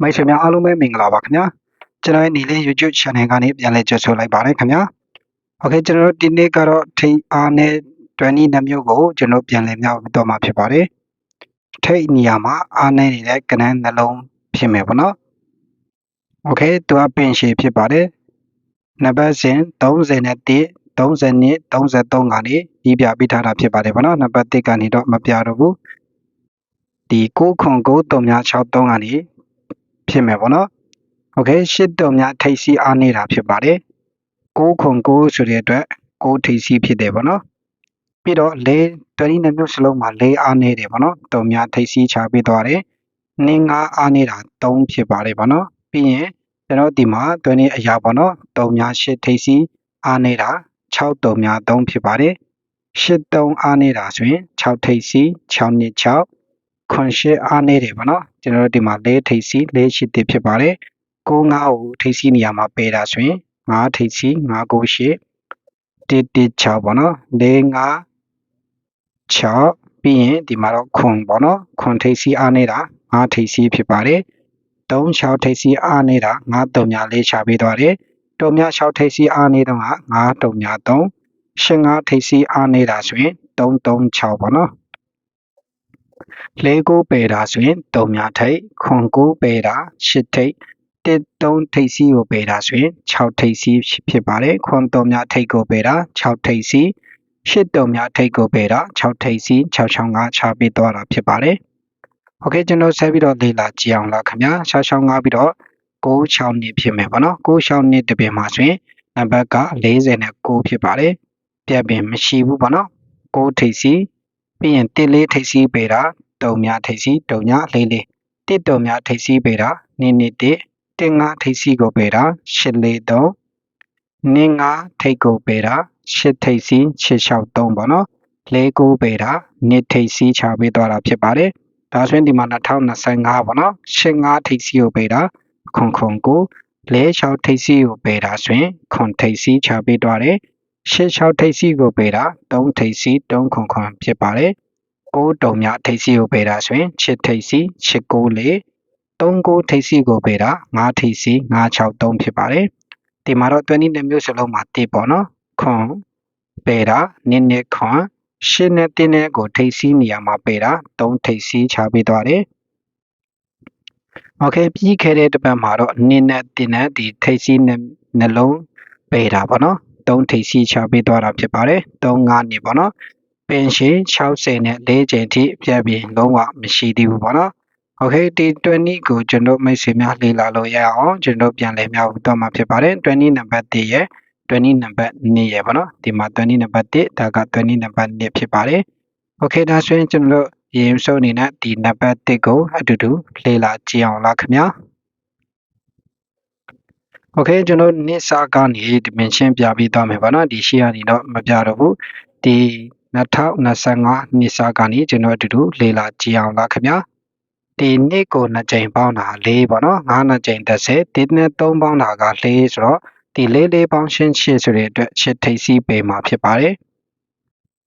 မိတ်ဆွေများအားလုံးပဲမင်္ဂလာပါခင်ဗျာကျွန်တော်ရဲ့နေလေး YouTube channel ကနေပြန်လည်ကြိုဆိုလိုက်ပါတယ်ခင်ဗျာ Okay ကျွန်တော်တို့ဒီနေ့ကတော့ထိတ်အားနဲ့20နှစ်မျိုးကိုကျွန်တော်ပြန်လည်မြောက်တော့မှာဖြစ်ပါတယ်ထိတ်နေရာမှာအားနဲ့နေတဲ့ကဏ္ဍနှလုံးဖြစ်မယ်ပေါ့နော် Okay သူကပင်ရှည်ဖြစ်ပါတယ်နံပါတ်စဉ်30နဲ့1 30နဲ့33ကနေဒီပြပေးထားတာဖြစ်ပါတယ်ဗောနော်နံပါတ်1ကနေတော့မပြတော့ဘူးဒီ9ခွန်9 363ကနေ ဖြစ်မယ်ပေါ့နော်โอเคရှစ်တုံများထိပ်စီးအားနေတာဖြစ်ပါတယ်6ခွန်9ဆိုတဲ့အတွက်6ထိပ်စီးဖြစ်တယ်ပေါ့နော်ပြီးတော့၄20နှစ်မျိုးစလုံးမှာ၄အားနေတယ်ပေါ့နော်တုံများထိပ်စီးချပေးသွားတယ်နင်းငါအားနေတာ3ဖြစ်ပါတယ်ပေါ့နော်ပြီးရင်ကျွန်တော်ဒီမှာတွင်းနေအရာပေါ့နော်တုံများရှစ်ထိပ်စီးအားနေတာ6တုံများ3ဖြစ်ပါတယ်ရှစ်တုံအားနေတာဆိုရင်6ထိပ်စီး6နှစ်6 ခွန်ရှစ်အားနေတယ်ပေါ့နော်ကျွန်တော်တို့ဒီမှာ၄ထိပ်စီး၄ရှစ်တဖြစ်ပါတယ်9 5ကိုထိပ်စီးနေရာမှာပယ်တာဆိုရင်9ထိပ်စီး9 9 8 1 1 6ပေါ့နော်4 5 6ပြီးရင်ဒီမှာတော့ခွန်ပေါ့နော်ခွန်ထိပ်စီးအားနေတာ9ထိပ်စီးဖြစ်ပါတယ်3 6ထိပ်စီးအားနေတာ9တုံညာလေးချပေးသွားတယ်တုံညာ6ထိပ်စီးအားနေတော့9တုံညာ3 8 5ထိပ်စီးအားနေတာဆိုရင်3 3 6ပေါ့နော် လှေကိုပေတာဆိုရင်၃များထိပ်ခွန်ကိုပေတာ၈ထိပ်တစ်၃ထိပ်စီးကိုပေတာဆိုရင်6ထိပ်စီးဖြစ်ပါတယ်ခွန်၃များထိပ်ကိုပေတာ6ထိပ်စီးရှစ်တုံများထိတ်ကိုပေတာ6ထိတ်စီ665ချပေးသွားတာဖြစ်ပါတယ်။ Okay ကျွန်တော်ဆက်ပြီးတော့လေ့လာကြည့်အောင်လားခင်ဗျာ665ပြီးတော့96နှစ်ဖြစ်မယ်ပေါ့နော်96နှစ်တပင်မှာဆိုရင်နံပါတ်က46ဖြစ်ပါတယ်။ပြက်ပင်မရှိဘူးပေါ့နော်6ထိတ်စီ ပြီးရင်1လေးထိတ်စီးပေးတာတုံများထိပ်စီးတုံညာလေးလေးတစ်တုံများထိပ်စီးပေတာနိနိတစ်တင်ငါထိပ်စီးကိုပေတာရှစ်လေးတုံနင်းငါထိပ်ကိုပေတာရှစ်ထိပ်စီးရှစ်လျှောက်တုံပေါ့နော်လေးကိုပေတာနှစ်ထိပ်စီးချပေးသွားတာဖြစ်ပါတယ်ဒါဆိုရင်ဒီမှာ2025ပေါ့နော်ရှစ်ငါထိပ်စီးကိုပေတာခွန်ခွန်ကိုလဲ6ထိပ်စီးကိုပေတာဆိုရင်ခွန်ထိပ်စီးချပေးသွားတယ် ရှစ်6ထိပ်စီကိုပေးတာ3ထိပ်စီ3ခွန်ခွန်ဖြစ်ပါတယ်။6တုံမြထိပ်စီကိုပေးတာဆိုရင်6ထိပ်စီ6 9 4 3 9ထိပ်စီကိုပေးတာ9ထိပ်စီ9 6 3ဖြစ်ပါတယ်။ဒီမှာတော့22မျိုးစလုံးမှာတိပေါ့နော်။ခွန်ပေးတာနင်းနဲ့ခွန်ရှင်းနဲ့တင်းနဲ့ကိုထိပ်စီးနေရာမှာပေးတာ3ထိပ်စီးချပေးသွားတယ်။ Okay ပြီးခဲ့တဲ့တပတ်မှာတော့နင်းနဲ့တင်းနဲ့ဒီထိပ်စီးနှလုံးပေးတာပေါ့နော် 3ထိပ်စီချပေးသွားတာဖြစ်ပါတယ်3 5နေပေါ့နော်ပင်ရှည်60နဲ့4ချိန်ထိပြတ်ပြီးလုံးဝမရှိသေးဘူးပေါ့နော်။ Okay ဒီ20ကိုကျွန်တော်မိတ်ဆွေများလေ့လာလို့ရအောင်ကျွန်တော်ပြန်လည်မြောက်တော့မှာဖြစ်ပါတယ်20နံပါတ်1ရဲ့20နံပါတ်2ရဲ့ပေါ့နော်ဒီမှာ20နံပါတ်1ဒါက20နံပါတ်2ဖြစ်ပါတယ်။ Okay ဒါဆိုရင်ကျွန်တော်ရေစုံအနေနဲ့ဒီနံပါတ်1ကိုအတူတူလေ့လာကြည့်အောင်လားခင်ဗျာ။ Okay ကျွန်တော်နှစ်စာကနေ dimension ပြပြီးသွားမယ်ပေါ့နော်ဒီရှေ့ကနေတော့မပြတော့ဘူးဒီ2025နှစ်စာကနေကျွန်တော်အတူတူလေ့လာကြည့်အောင်လားခင်ဗျာဒီနှစ်ကို2ကြိမ်ပေါင်းတာ4ပေါ့နော်9နှစ်ကြိမ်30ဒီနှစ်3ပေါင်းတာက4ဆိုတော့ဒီ4 4ပေါင်းရှင်းရှင်းဆိုတဲ့အတွက်ရှစ်ထိပ်စီးပေမှာဖြစ်ပါတယ်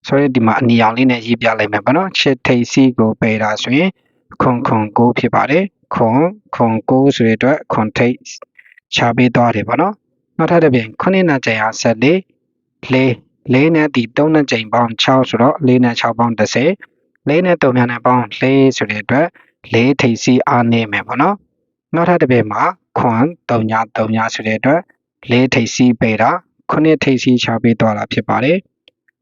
ဆိုရင်ဒီမှာအနီအောင်လေးနဲ့ရေးပြလိုက်မယ်ပေါ့နော်ရှစ်ထိပ်စီးကိုပေတာဆိုရင်ခွန်ခွန်9ဖြစ်ပါတယ်ခွန်ခွန်9ဆိုတဲ့အတွက်ခွန်ထိပ် ချပေးသွားတယ်ပေါ့နော်နောက်ထပ်တစ်ပြင်ခုနှစ်နှစ်ကြိမ်ဟာဆက်လေး4၄နဲ့ဒီ3နဲ့ချိန်ပေါင်း6ဆိုတော့4နဲ့6ပေါင်း30 4နဲ့3နဲ့ပေါင်း4ဆိုတဲ့အတွက်4ထိပ်စီအားနေမယ်ပေါ့နော်နောက်ထပ်တစ်ပေမှာခွန်3ည3ညဆိုတဲ့အတွက်4ထိပ်စီပေတာ9ထိပ်စီချပေးသွားတာဖြစ်ပါတယ်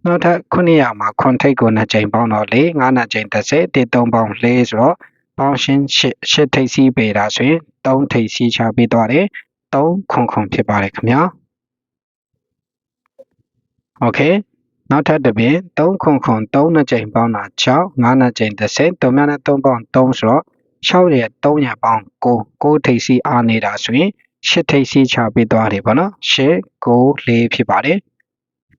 နောက်ထပ်900မှာခွန်ထိပ်ကို2ချိန်ပေါင်းတော့4 9နဲ့ချိန်30 3ပေါင်း4ဆိုတော့ပေါင်းရှင်း8 8ထိပ်စီပေတာဆိုရင်3ထိပ်စီချပေးသွားတယ် 3ခွန်ခွန်ဖြစ်ပါတယ်ခင်ဗျာโอเคနောက်ထပ်တစ်ပြင်3ခွန်ခွန်3နှစ်ကြိမ်ပေါင်းတာ6 5နှစ်ကြိမ်30 3များနဲ့3ပေါင်း3ဆိုတော့6ရဲ့300ပေါင်း9 9ထိပ်စီအားနေတာဆိုရင်8ထိပ်စီချပေးသွားတယ်ပေါ့နော်8 9 4ဖြစ်ပါတယ်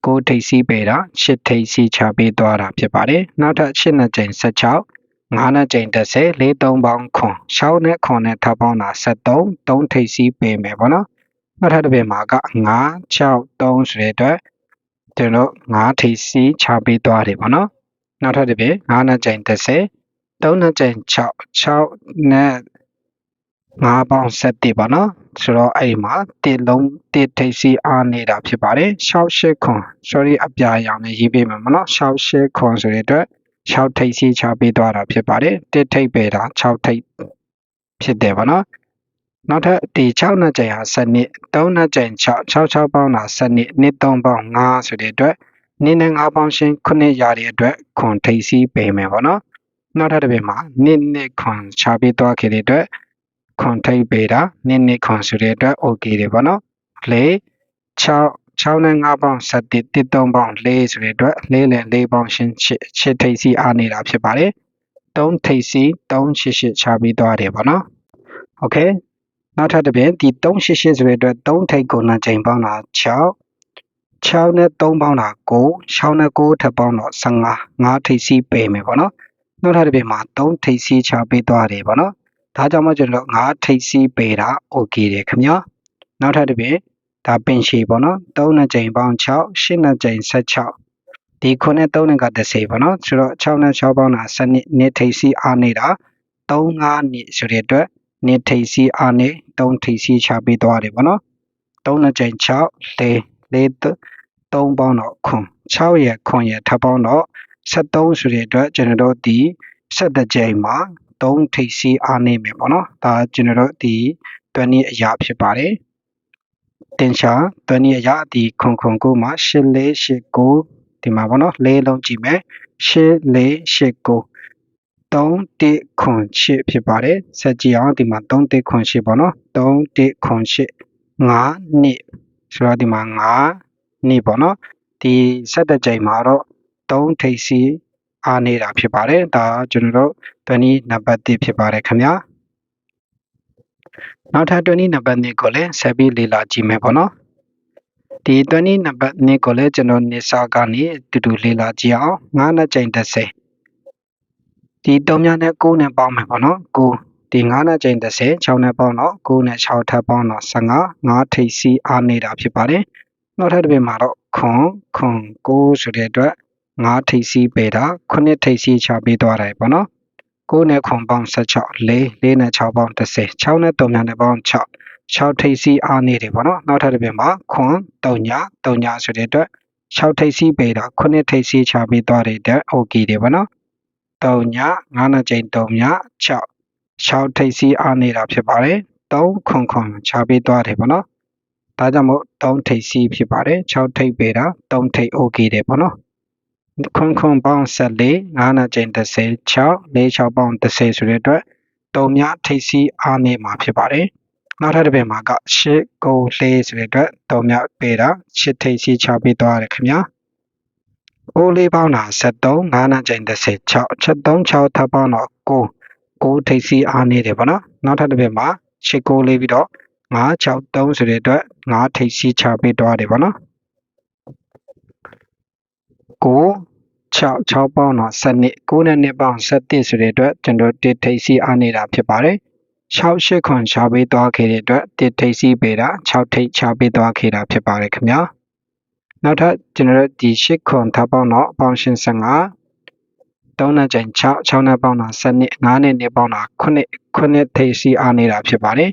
9ထိပ်စီပေးတာ8ထိပ်စီချပေးသွားတာဖြစ်ပါတယ်နောက်ထပ်8နှစ်ကြိမ်16 9နှစ်ကြိမ်30 4 3ပေါင်းခွန်6နဲ့ခွန်နဲ့ထပ်ပေါင်းတာ73 3ထိပ်စီပေးမယ်ပေါ့နော်နောက်ထပ်တစ်ပြင်မှာက9 6 3ဆိုတဲ့အတွက်ကျွန်တော်9ထိစီးချပေးသွားတယ်ပေါ့နော်နောက်ထပ်တစ်ပြည့်9နှစ်ကြိမ်30 3နှစ်ကြိမ်6 6နဲ့5ပေါင်း7ပေါ့နော်ဆိုတော့အဲ့ဒီမှာတစ်လုံးတစ်ထိပ်စီအားနေတာဖြစ်ပါတယ်68ခွန် sorry အပြာရောင်နဲ့ရေးပေးမယ်မနော်68ခွန်ဆိုတဲ့အတွက် 6ထိပ်စီချပေးသွားတာဖြစ်ပါတယ်တစ်ထိပ်ပဲတာ6ထိပ်ဖြစ်တယ်ပေါ့နော်နောက်ထပ်ဒီ6နှစ်ကြိမ်ဟာ7နှစ်3နှစ်ကြိမ်6 6 6ပေါင်းတာ7နှစ်နှစ်3ပေါင်း5ဆိုတဲ့အတွက်နှစ်နဲ့5ပေါင်းရှင်း9ရာတဲ့အတွက်ခွန်ထိပ်စီပေးမယ်ပေါ့နော်နောက်ထပ်တစ်ပြင်မှာနှစ်နှစ်ခွန်ချပေးသွားခဲ့တဲ့အတွက်ခွန်ထိပ်ပေးတာနှစ်နှစ်ခွန်ဆိုတဲ့အတွက် okay တယ်ပေါ့နော်လေ6 6နဲ့5ပေါင်း7တစ်တစ်3ပေါင်း4ဆိုတဲ့အတွက်4နဲ့4ပေါင်းရှင်းချစ်ချစ်ထိပ်စီအားနေတာဖြစ်ပါတယ်3ထိပ်စီ388ချပေးသွားတယ်ပေါ့နော် okay နောက်ထပ်တစ်ပြင်ဒီ388ဆိုတဲ့အတွက်3ထိပ်ကိုနှစ်ချိန်ပေါင်းတာ6 6နဲ့3ပေါင်းတာ9 6နဲ့9ထပ်ပေါင်းတော့15 5ထိပ်စီပယ်မယ်ပေါ့နော်နောက်ထပ်တစ်ပြင်မှာ3ထိပ်စီချပေးသွားတယ်ပေါ့နော်ဒါကြောင့်မို့ကျွန်တော်5ထိပ်စီပယ်တာ okay တယ်ခင်ဗျာနောက်ထပ်တစ်ပြင် ဒါပင်ရှည်ပေါ့နော်3နဲ့ချိန်ပေါင်း6 8နဲ့ချိန်16ဒီခုနဲ့3နဲ့က30ပေါ့နော်ဆိုတော့6နဲ့6ပေါင်းတာ7နှစ်နှစ်ထိပ်စီအားနေတာ3 5နှစ်ဆိုတဲ့အတွက်နှစ်ထိပ်စီအားနေ3ထိပ်စီချပေးသွားတယ်ပေါ့နော်3နဲ့ချိန်6 4 4 3ပေါင်းတော့ခွန်6ရဲ့ခွန်ရဲ့ထပ်ပေါင်းတော့73ဆိုတဲ့အတွက်ကျွန်တော်တို့ဒီ7ကြိမ်မှာ3ထိပ်စီအားနေမယ်ပေါ့နော်ဒါကျွန်တော်တို့ဒီတွန်းနည်းအရာဖြစ်ပါတယ် တင်ချာတွန်းနည်းအရာဒီခွန်ခွန်ကိုမှာ8489ဒီမှာပေါ့နော်လေးလုံးကြည့်မယ်8489 3တစ်ခွန်8ဖြစ်ပါတယ်ဆက်ကြည့်အောင်ဒီမှာ3တစ်ခွန်8ပေါ့နော်3တစ်ခွန်8 5နှစ်ဆိုတော့ဒီမှာ5နှစ်ပေါ့နော်ဒီဆက်တဲ့ကြိမ်မှာတော့3ထိပ်စီအားနေတာဖြစ်ပါတယ်ဒါကျွန်တော်တို့20နံပါတ်1ဖြစ်ပါတယ်ခင်ဗျာ နောက်ထပ်20နံပါတ်2ကိုလည်းဆက်ပြီးလေ့လာကြည့်မယ်ပေါ့နော်ဒီ20နံပါတ်2ကိုလည်းကျွန်တော်နေစာကနေတူတူလေ့လာကြည့်အောင်9နဲ့ကြိမ်30ဒီ3များနဲ့9နဲ့ပေါင်းမယ်ပေါ့နော်9ဒီ9နဲ့ကြိမ်30 6နဲ့ပေါင်းတော့9နဲ့6ထပ်ပေါင်းတော့15 5ထိပ်စီအားနေတာဖြစ်ပါတယ်နောက်ထပ်တစ်ပြင်မှာတော့ခွန်ခွန်9ဆိုတဲ့အတွက်5ထိပ်စီးပေးတာ9ထိပ်စီးချပေးသွားတယ်ပေါ့နော် 9နဲ့ခွန်ပေါင်း16 4 4နဲ့6ပေါင်း30 6နဲ့3နဲ့ပေါင်း6 6ထိပ်စီးအားနေတယ်ပေါ့နော်နောက်ထပ်တစ်ပြင်မှာခွန်3ည3ညဆိုတဲ့အတွက်6ထိပ်စီးပေးတာ9ထိပ်စီးချပေးသွားတဲ့အတွက် okay တယ်ပေါ့နော်3ည9နဲ့ချိန်3ည6 6ထိပ်စီးအားနေတာဖြစ်ပါတယ်3ခွန်ခွန်ချပေးသွားတယ်ပေါ့နော်ဒါကြောင့်မို့3ထိပ်စီးဖြစ်ပါတယ်6ထိပ်ပေးတာ3ထိပ် okay တယ်ပေါ့နော် ခွန်ခွန်ပေါင်း14 9နာကျင်30 6 4 6ပေါင်း30ဆိုတဲ့အတွက်တုံမြထိပ်စီးအားနေမှာဖြစ်ပါတယ်နောက်ထပ်တစ်ပင်မှာက8 9 4ဆိုတဲ့အတွက်တုံမြပေးတာ8ထိပ်စီးချပေးသွားရတယ်ခင်ဗျာအိုးလေးပေါင်းတာ73 9နာကျင်30 6 73 6ထပ်ပေါင်းတော့9 9ထိပ်စီးအားနေတယ်ပေါ့နော်နောက်ထပ်တစ်ပင်မှာ8 9လေးပြီးတော့9 6 3ဆိုတဲ့အတွက်9ထိပ်စီးချပေးသွားတယ်ပေါ့နော်9 6 6ပေါင်းတော့7နှစ်9နဲ့2ပေါင်း7ဆိုတဲ့အတွက်ကျွန်တော်တစ်ထိပ်စီအားနေတာဖြစ်ပါတယ်6 8ခွန်ချပေးသွားခဲ့တဲ့အတွက်တစ်ထိပ်စီပေးတာ6ထိပ်ချပေးသွားခဲ့တာဖြစ်ပါတယ်ခင်ဗျာနောက်ထပ်ကျွန်တော်တို့ဒီ8ခွန်ထပ်ပေါင်းတော့ပေါင်းရှင်15 3နဲ့ချိန်6 6နဲ့ပေါင်းတာ7နှစ်9နဲ့2ပေါင်းတာ9 9ထိပ်စီအားနေတာဖြစ်ပါတယ်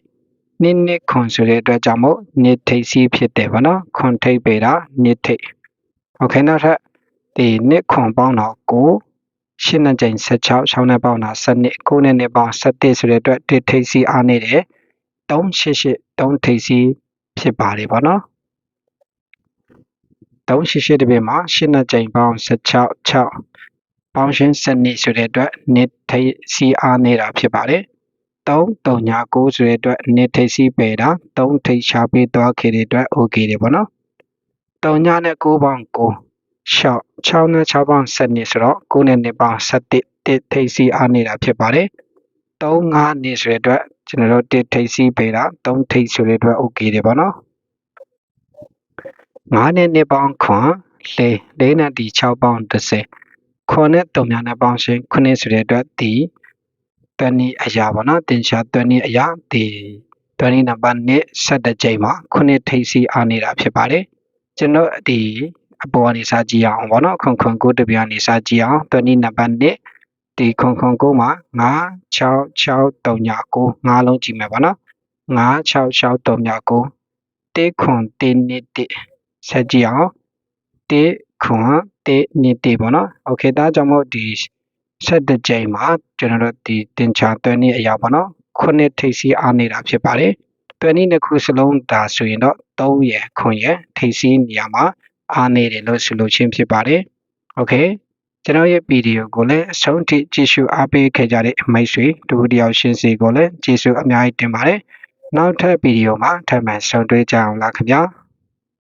နှစ်နှစ်ခွန်ဆိုတဲ့အတွက်ကြောင့်မို့နှစ်ထိပ်စီဖြစ်တယ်ဗောနော်ခွန်ထိပ်ပေးတာနှစ်ထိပ်โอเคနောက်ထပ် ဒီနှစ်ခွန်ပေါင်းတော့9ရှင်းနဲ့ချိန်16 6နဲ့ပေါင်းတာ7နှစ်9နဲ့နှစ်ပေါင်း7ဆိုတဲ့အတွက်တစ်ထိပ်စီအားနေတယ်388 3ထိပ်စီဖြစ်ပါတယ်ဗောနော်388တပြည့်မှာရှင်းနဲ့ချိန်ပေါင်း16 6ပေါင်းရှင်း7နှစ်ဆိုတဲ့အတွက်နှစ်ထိပ်စီအားနေတာဖြစ်ပါတယ်3 3ညာ9ဆိုတဲ့အတွက်နှစ်ထိပ်စီပယ်တာ3ထိပ်ရှာပေးသွားခဲ့တဲ့အတွက် okay တယ်ဗောနော်3ညာနဲ့9ပေါင်း9 6 6နဲ့6ပေါင်း7နှစ်ဆိုတော့9နဲ့2ပေါင်း7တစ်ထိပ်စီအားနေတာဖြစ်ပါတယ်3 5နှစ်ဆိုတဲ့အတွက်ကျွန်တော်တို့တစ်ထိပ်စီပေးတာ3ထိပ်ဆိုတဲ့အတွက် okay တယ်ဗောနော်9နဲ့2ပေါင်းခွန်4 4နဲ့ဒီ6ပေါင်း30ခွန်နဲ့3များနဲ့ပေါင်းရှင်9ဆိုတဲ့အတွက်ဒီတနည်းအရာပေါ့နော်တင်ရှာတနည်းအရာဒီတနည်းနံပါတ်1 7ကြိမ်မှာ9ထိပ်စီအားနေတာဖြစ်ပါတယ်ကျွန်တော်ဒီ အပေါ်ကနေစာကြည့်အောင်ဗောနော်ခွန်ခွန်ကိုတပြားနေစာကြည့်အောင်တနည်းနံပါတ်1 ဒီခွန်ခွန်ကိုမှာ96639 9လုံးကြည့်မယ်ပေါ့နော်96639တေခွန်တေနှစ်တေဆက်ကြည့်အောင်တေခွန်တေနှစ်တေပေါ့နော်โอเคဒါကြောင့်မို့ဒီဆက်တစ်ကြိမ်မှာကျွန်တော်တို့ဒီတင်ချာတွဲနည်းအရာပေါ့နော်ခုနှစ်ထိပ်စီးအားနေတာဖြစ်ပါတယ်တွဲနည်းတစ်ခုစလုံးဒါဆိုရင်တော့3ရယ်ခွန်ရယ်ထိပ်စီးနေရာမှာ အားနည်းတယ်လို့ဆိုလိုခြင်းဖြစ်ပါတယ်။ Okay ကျွန်တော်ရဲ့ဗီဒီယိုကိုလည်းအဆုံးထိကြည့်ရှုအားပေးခဲ့ကြတဲ့မိတ်ဆွေတဦးတယောက်ချင်းစီကိုလည်းကျေးဇူးအများကြီးတင်ပါတယ်။နောက်ထပ်ဗီဒီယိုမှာထပ်မံဆုံတွေ့ကြအောင်လားခင်ဗျာ။